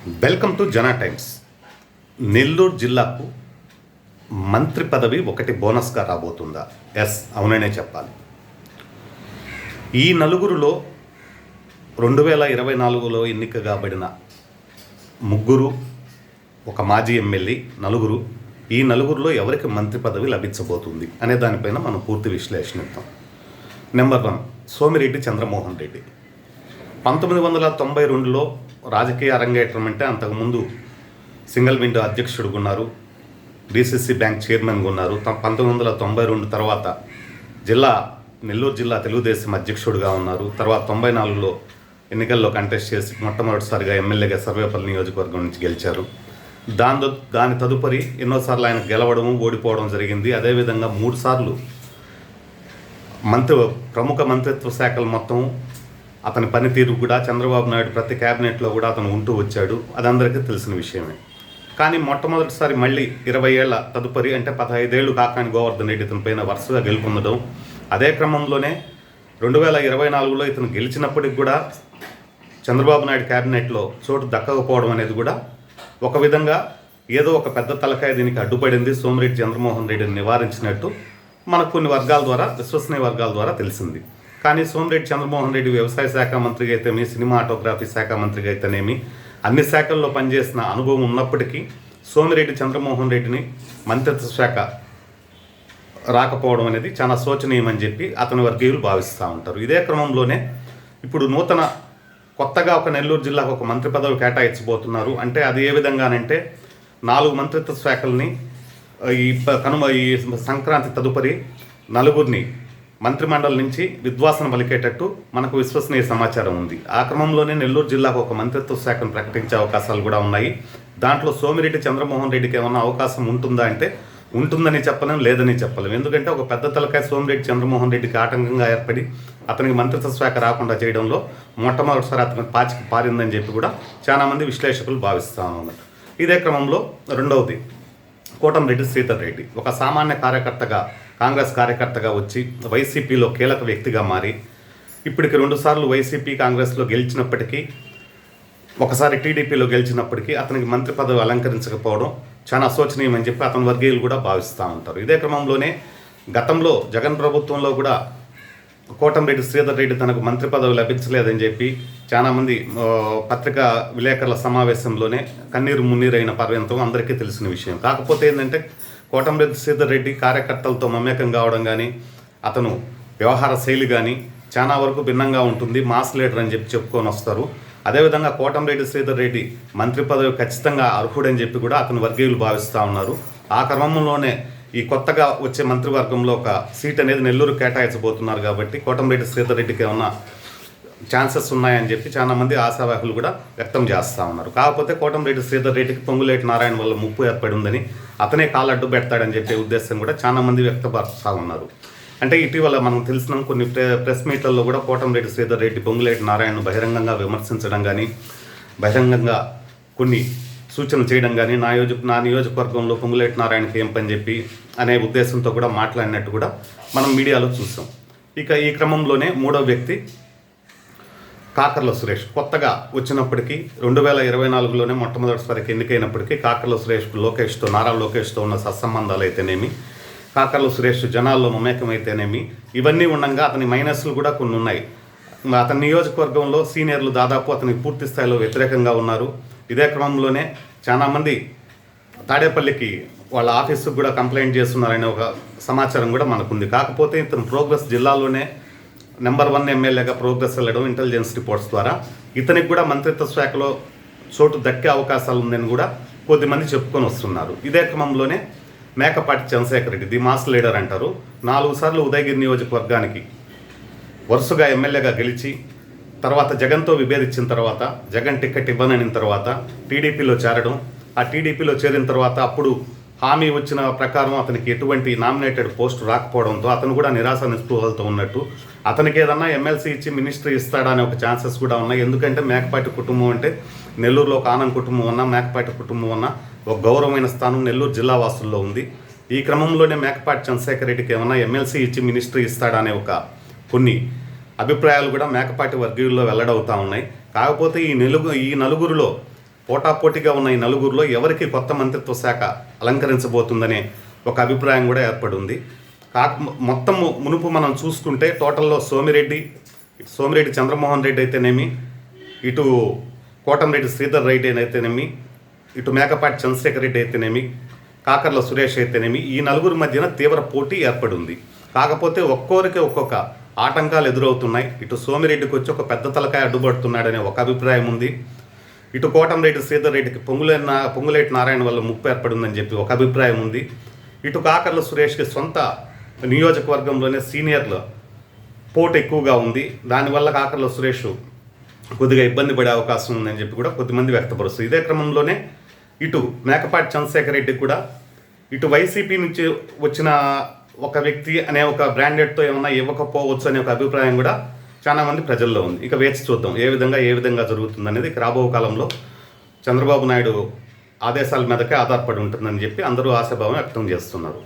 Welcome to Jana Times. Nellore జిల్లాకు మంత్రి పదవి ఒకటి బోనస్గా రాబోతుందా? ఎస్ అవుననే చెప్పాలి. ఈ నలుగురులో రెండు వేల ఇరవై నాలుగులో ఎన్నిక కాబడిన ముగ్గురు ఒక మాజీ ఎమ్మెల్యే నలుగురు ఈ నలుగురిలో ఎవరికి మంత్రి పదవి లభించబోతుంది అనే దానిపైన మనం పూర్తి విశ్లేషణ ఇద్దాం. Number one Somireddy Chandramohan Reddy. పంతొమ్మిది వందల తొంభై రెండులో రాజకీయ అరంగేట్రం అంటే అంతకుముందు సింగిల్ విండో అధ్యక్షుడుగా ఉన్నారు డిసిసి బ్యాంక్ చైర్మన్గా ఉన్నారు త- పంతొమ్మిది వందల తొంభై రెండు తర్వాత జిల్లా నెల్లూరు జిల్లా తెలుగుదేశం అధ్యక్షుడిగా ఉన్నారు. తర్వాత తొంభై నాలుగులో ఎన్నికల్లో కంటెస్ట్ చేసి మొట్టమొదటిసారిగా ఎమ్మెల్యేగా సర్వేపల్లి నియోజకవర్గం నుంచి గెలిచారు. దాని దాని తదుపరి ఎన్నోసార్లు ఆయన గెలవడం ఓడిపోవడం జరిగింది. అదేవిధంగా మూడుసార్లు మంత్రి ప్రముఖ మంత్రిత్వ శాఖలు మొత్తం అతని పనితీరు కూడా చంద్రబాబు నాయుడు ప్రతి క్యాబినెట్లో కూడా అతను ఉంటూ వచ్చాడు. అది అందరికీ తెలిసిన విషయమే. కానీ మొట్టమొదటిసారి మళ్ళీ ఇరవై ఏళ్ళ తదుపరి అంటే పదహైదేళ్ళు కాకాని గోవర్ధన్ రెడ్డి ఇతని పైన వరుసగా గెలుపొందడం. అదే క్రమంలోనే రెండు వేల ఇరవై నాలుగులో ఇతను గెలిచినప్పటికి కూడా చంద్రబాబు నాయుడు క్యాబినెట్లో చోటు దక్కకపోవడం అనేది కూడా ఒక విధంగా ఏదో ఒక పెద్ద తలకాయ దీనికి అడ్డుపడింది. సోమిరెడ్డి చంద్రమోహన్ రెడ్డిని నివారించినట్టు మనకు కొన్ని వర్గాల ద్వారా విశ్వసనీయ వర్గాల ద్వారా తెలిసింది. కానీ సోమిరెడ్డి చంద్రమోహన్ రెడ్డి వ్యవసాయ శాఖ మంత్రిగా అయితేనేమి సినిమాటోగ్రఫీ శాఖ మంత్రిగా అయితేనేమి అన్ని శాఖల్లో పనిచేసిన అనుభవం ఉన్నప్పటికీ సోమిరెడ్డి చంద్రమోహన్ రెడ్డిని మంత్రిత్వ శాఖ రాకపోవడం అనేది చాలా శోచనీయమని చెప్పి అతని వర్గీయులు భావిస్తూ ఉంటారు. ఇదే క్రమంలోనే ఇప్పుడు నూతన కొత్తగా ఒక నెల్లూరు జిల్లాకు ఒక మంత్రి పదవి కేటాయించబోతున్నారు. అంటే అది ఏ విధంగానంటే నాలుగు మంత్రిత్వ శాఖల్ని ఈ ప- కనుమ ఈ సంక్రాంతి తదుపరి నలుగురిని మంత్రిమండలి నుంచి విద్వాసన పలికేటట్టు మనకు విశ్వసనీయ సమాచారం ఉంది. ఆ క్రమంలోనే నెల్లూరు జిల్లాకు ఒక మంత్రిత్వ శాఖను ప్రకటించే అవకాశాలు కూడా ఉన్నాయి. దాంట్లో సోమిరెడ్డి చంద్రమోహన్ రెడ్డికి ఏమన్నా అవకాశం ఉంటుందా అంటే ఉంటుందని చెప్పలేం లేదని చెప్పలేం. ఎందుకంటే ఒక పెద్ద తలకాయ సోమిరెడ్డి చంద్రమోహన్ రెడ్డికి ఆటంకంగా ఏర్పడి అతనికి మంత్రిత్వ శాఖ రాకుండా చేయడంలో మొట్టమొదటిసారి అతను పాచికి పారిందని చెప్పి కూడా చాలామంది విశ్లేషకులు భావిస్తూ ఉన్నారు. ఇదే క్రమంలో రెండవది కోటంరెడ్డి శ్రీధర్ రెడ్డి. ఒక సామాన్య కార్యకర్తగా కాంగ్రెస్ కార్యకర్తగా వచ్చి వైసీపీలో కీలక వ్యక్తిగా మారి ఇప్పటికి రెండుసార్లు వైసీపీ కాంగ్రెస్లో గెలిచినప్పటికీ ఒకసారి టీడీపీలో గెలిచినప్పటికీ అతనికి మంత్రి పదవి అలంకరించకపోవడం చాలా అశోచనీయమని చెప్పి అతని వర్గీయులు కూడా భావిస్తూ ఉంటారు. ఇదే క్రమంలోనే గతంలో జగన్ ప్రభుత్వంలో కూడా కోటంరెడ్డి శ్రీధర్ రెడ్డి తనకు మంత్రి పదవి లభించలేదని చెప్పి చాలామంది పత్రికా విలేకరుల సమావేశంలోనే కన్నీరు మున్నీరైన పర్యంతం అందరికీ తెలిసిన విషయం. కాకపోతే ఏంటంటే కోటంరెడ్డి శ్రీధర్ రెడ్డి కార్యకర్తలతో మమేకం కావడం కానీ అతను వ్యవహార శైలి కానీ చాలా వరకు భిన్నంగా ఉంటుంది మాస్ లీడర్ అని చెప్పి చెప్పుకొని వస్తారు. అదేవిధంగా కోటంరెడ్డి శ్రీధర్ రెడ్డి మంత్రి పదవి ఖచ్చితంగా అర్హుడని చెప్పి కూడా అతను వర్గీయులు భావిస్తూ ఉన్నారు. ఆ క్రమంలోనే ఈ కొత్తగా వచ్చే మంత్రివర్గంలో ఒక సీట్ అనేది నెల్లూరు కేటాయించబోతున్నారు కాబట్టి కోటంరెడ్డి శ్రీధర్ రెడ్డికి ఏమన్నా ఛాన్సెస్ ఉన్నాయని చెప్పి చాలా మంది ఆశావాహులు కూడా వ్యక్తం చేస్తూ ఉన్నారు. కాకపోతే కోటంరెడ్డి శ్రీధర్ రెడ్డికి పొంగులేటి నారాయణ వల్ల ముప్పు ఏర్పడి ఉందని అతనే కాలడ్డు పెడతాడని చెప్పే ఉద్దేశం కూడా చాలా మంది వ్యక్తపరుస్తూ ఉన్నారు. అంటే ఇటీవల మనం తెలిసిన కొన్ని ప్రె ప్రెస్ మీట్లలో కూడా కోటంరెడ్డి శ్రీధర్ రెడ్డి పొంగులేటి నారాయణను బహిరంగంగా విమర్శించడం కానీ బహిరంగంగా కొన్ని సూచనలు చేయడం కానీ నా యోజ నా నియోజకవర్గంలో పొంగులేటి నారాయణకి ఏం పని చెప్పి అనే ఉద్దేశంతో కూడా మాట్లాడినట్టు కూడా మనం మీడియాలో చూసాం. ఇక ఈ క్రమంలోనే మూడో వ్యక్తి కాకర్ల సురేష్. కొత్తగా వచ్చినప్పటికీ రెండు వేల ఇరవై నాలుగులోనే మొట్టమొదటిసారికి ఎన్నికైనప్పటికీ కాకర్ల సురేష్ లోకేష్తో నారా లోకేష్తో ఉన్న సత్సంబంధాలు అయితేనేమి కాకర్ల సురేష్ జనాల్లో మమేకమైతేనేమి ఇవన్నీ ఉండగా అతని మైనస్లు కూడా కొన్ని ఉన్నాయి అతని నియోజకవర్గంలో సీనియర్లు దాదాపు అతనికి పూర్తి స్థాయిలో వ్యతిరేకంగా ఉన్నారు. ఇదే క్రమంలోనే చాలామంది తాడేపల్లికి వాళ్ళ ఆఫీసుకు కూడా కంప్లైంట్ చేస్తున్నారనే ఒక సమాచారం కూడా మనకుంది. కాకపోతే ఇతను ప్రోగ్రెస్ జిల్లాలోనే నెంబర్ వన్ ఎమ్మెల్యేగా ప్రోగ్రెస్ వెళ్ళడం ఇంటెలిజెన్స్ రిపోర్ట్స్ ద్వారా ఇతనికి కూడా మంత్రిత్వ శాఖలో చోటు దక్కే అవకాశాలు ఉందని కూడా కొద్దిమంది చెప్పుకొని వస్తున్నారు. ఇదే క్రమంలోనే Mekapati Chandrasekhar Reddy the mass leader అంటారు నాలుగు సార్లు ఉదయగిరి నియోజకవర్గానికి వరుసగా ఎమ్మెల్యేగా గెలిచి తర్వాత జగన్తో విభేదించిన తర్వాత జగన్ టికెట్ ఇవ్వనని తర్వాత టీడీపీలో చేరడం ఆ టీడీపీలో చేరిన తర్వాత అప్పుడు హామీ వచ్చిన ప్రకారం అతనికి ఎటువంటి నామినేటెడ్ పోస్ట్ రాకపోవడంతో అతను కూడా నిరాశ నిస్పృహలతో ఉన్నట్టు. అతనికి ఏదన్నా ఎమ్మెల్సీ ఇచ్చి మినిస్ట్రీ ఇస్తాడా అనే ఒక ఛాన్సెస్ కూడా ఉన్నాయి. ఎందుకంటే మేకపాటి కుటుంబం అంటే నెల్లూరులో ఒక ఆనంద్ కుటుంబం ఉన్న మేకపాటి కుటుంబం ఉన్న ఒక గౌరవమైన స్థానం నెల్లూరు జిల్లా వాసుల్లో ఉంది. ఈ క్రమంలోనే మేకపాటి చంద్రశేఖర్ రెడ్డికి ఏమన్నా ఎమ్మెల్సీ ఇచ్చి మినిస్ట్రీ ఇస్తాడా అనే ఒక కొన్ని అభిప్రాయాలు కూడా మేకపాటి వర్గీయుల్లో వెల్లడవుతా ఉన్నాయి. కాకపోతే ఈ నలుగు ఈ నలుగురిలో పోటాపోటీగా ఉన్న ఈ నలుగురిలో ఎవరికి కొత్త మంత్రిత్వ శాఖ అలంకరించబోతుందనే ఒక అభిప్రాయం కూడా ఏర్పడింది. కాక మొత్తం మునుపు మనం చూసుకుంటే టోటల్లో సోమిరెడ్డి సోమిరెడ్డి చంద్రమోహన్ రెడ్డి అయితేనేమి ఇటు కోటంరెడ్డి శ్రీధర్ రెడ్డి అయితేనేమి ఇటు మేకపాటి చంద్రశేఖర్ రెడ్డి అయితేనేమి కాకర్ల సురేష్ అయితేనేమి ఈ నలుగురి మధ్యన తీవ్ర పోటీ ఏర్పడింది. కాకపోతే ఒక్కొరికి ఒక్కొక్క ఆటంకాలు ఎదురవుతున్నాయి. ఇటు సోమిరెడ్డికి వచ్చి ఒక పెద్ద తలకాయ అడ్డుపడుతున్నాడనే ఒక అభిప్రాయం ఉంది. ఇటు కోటంరెడ్డి శ్రీధర్ రెడ్డికి పొంగులేటి నా పొంగులేటి నారాయణ వల్ల ముప్పు ఏర్పడిందని చెప్పి ఒక అభిప్రాయం ఉంది. ఇటు కాకర్ల సురేష్కి సొంత నియోజకవర్గంలోనే సీనియర్లు పోటు ఎక్కువగా ఉంది. దానివల్ల కాకర్ల సురేష్ కొద్దిగా ఇబ్బంది పడే అవకాశం ఉందని చెప్పి కూడా కొద్దిమంది వ్యక్తపరుస్తారు ఇదే క్రమంలోనే ఇటు మేకపాటి చంద్రశేఖర్ రెడ్డికి కూడా ఇటు వైసీపీ నుంచి వచ్చిన ఒక వ్యక్తి అనే ఒక బ్రాండెడ్తో ఏమన్నా ఇవ్వకపోవచ్చు అనే ఒక అభిప్రాయం కూడా చాలా మంది ప్రజల్లో ఉంది. ఇక వేచి చూద్దాం. ఏ విధంగా ఏ విధంగా జరుగుతుంది అనేది రాబో కాలంలో చంద్రబాబు నాయుడు ఆదేశాల మీదకే ఆధారపడి ఉంటుందని చెప్పి అందరూ ఆశాభావం వ్యక్తం చేస్తున్నారు.